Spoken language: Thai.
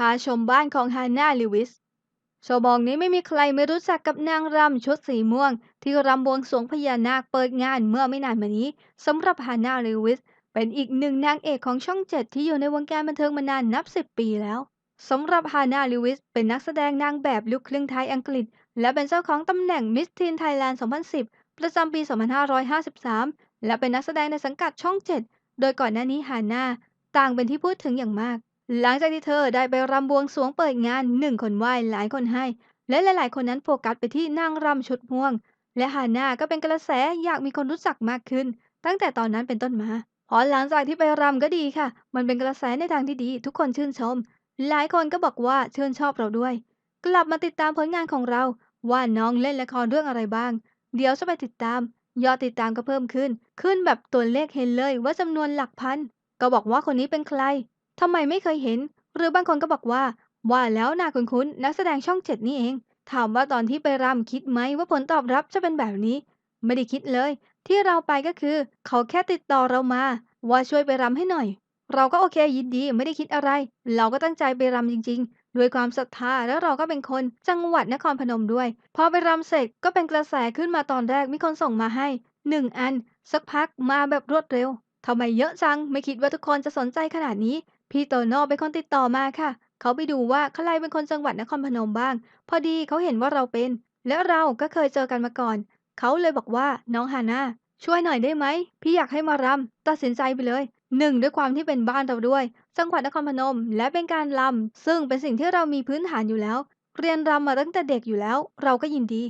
พาชมบ้านของฮาน่าลิวิสโชว์บองนี้ไม่มีใครไม่รู้จักกับนางรำชุดสีม่วง ที่รำบวงสรวงพญานาคเปิดงานเมื่อไม่นานมานี้สำหรับฮาน่าลิวิส เป็นอีกหนึ่งนางเอกของช่องเจ็ดที่อยู่ในวงการบันเทิงมานานนับสิบปีแล้วสำหรับฮาน่าลิวิส เป็นนักแสดงนางแบบลูกครึ่งไทยอังกฤษ และเป็นเจ้าของตำแหน่งมิสทีนไทยแลนด์ 2010 ประจำปี 2553 และเป็นนักแสดงในสังกัดช่อง 7 โดยก่อนหน้านี้ฮาน่าต่างเป็นที่พูดถึงอย่างมาก หลังจากที่เธอได้ไปรำบวงสวงเปิดงานหนึ่งคนไหว้หลายคนให้ และหลาย ๆ คนนั้นโฟกัสไปที่นางรำชุดม่วง และฮาน่าก็เป็นกระแสอยากมีคนรู้จักมากขึ้น ตั้งแต่ตอนนั้นเป็นต้นมาพอหลังจากที่ไปรำก็ดีค่ะ มันเป็นกระแสในทางที่ดี ทุกคนชื่นชม หลายคนก็บอกว่าชื่นชอบเราด้วย กลับมาติดตามผลงานของเรา ว่าน้องเล่นละครเรื่องอะไรบ้าง เดี๋ยวจะไปติดตาม ยอดติดตามก็เพิ่มขึ้น ขึ้นแบบตัวเลขเห็นเลยว่าจำนวนหลักพัน ก็บอกว่าคนนี้เป็นใคร ทำไมไม่เคยเห็น หรือบางคนก็บอกว่า ว่าแล้วนาคุ้นๆนักแสดงช่องเจ็ดนี่เอง ถามว่าตอนที่ไปรำคิดไหมว่าผลตอบรับจะเป็นแบบนี้ ไม่ได้คิดเลย ที่เราไปก็คือ เขาแค่ติดต่อเรามา ว่าช่วยไปรำให้หน่อย เราก็โอเคยินดีไม่ได้คิดอะไร เราก็ตั้งใจไปรำจริง ๆ ด้วยความศรัทธาแล้วเราก็เป็นคนจังหวัดนครพนมด้วย พอไปรำเสร็จก็เป็นกระแสขึ้นมาตอนแรกมีคนส่งมาให้หนึ่งอัน สักพักมาแบบรวดเร็วทำไมเยอะจัง ไม่คิดว่าทุกคนจะสนใจขนาดนี้ พี่โตโน่เป็นคนติดต่อมาค่ะ เขาไปดูว่าใครเป็นคนจังหวัดนครพนมบ้าง พอดีเขาเห็นว่าเราเป็น และเราก็เคยเจอกันมาก่อน เขาเลยบอกว่าน้องฮาน่าช่วยหน่อยได้ไหม พี่อยากให้มารำตัดสินใจไปเลยหนึ่งด้วยความที่เป็นบ้านเราด้วย จังหวัดนครพนม และเป็นการรำซึ่งเป็นสิ่งที่เรามีพื้นฐานอยู่แล้ว เรียนรำมาตั้งแต่เด็กอยู่แล้ว เราก็ยินดี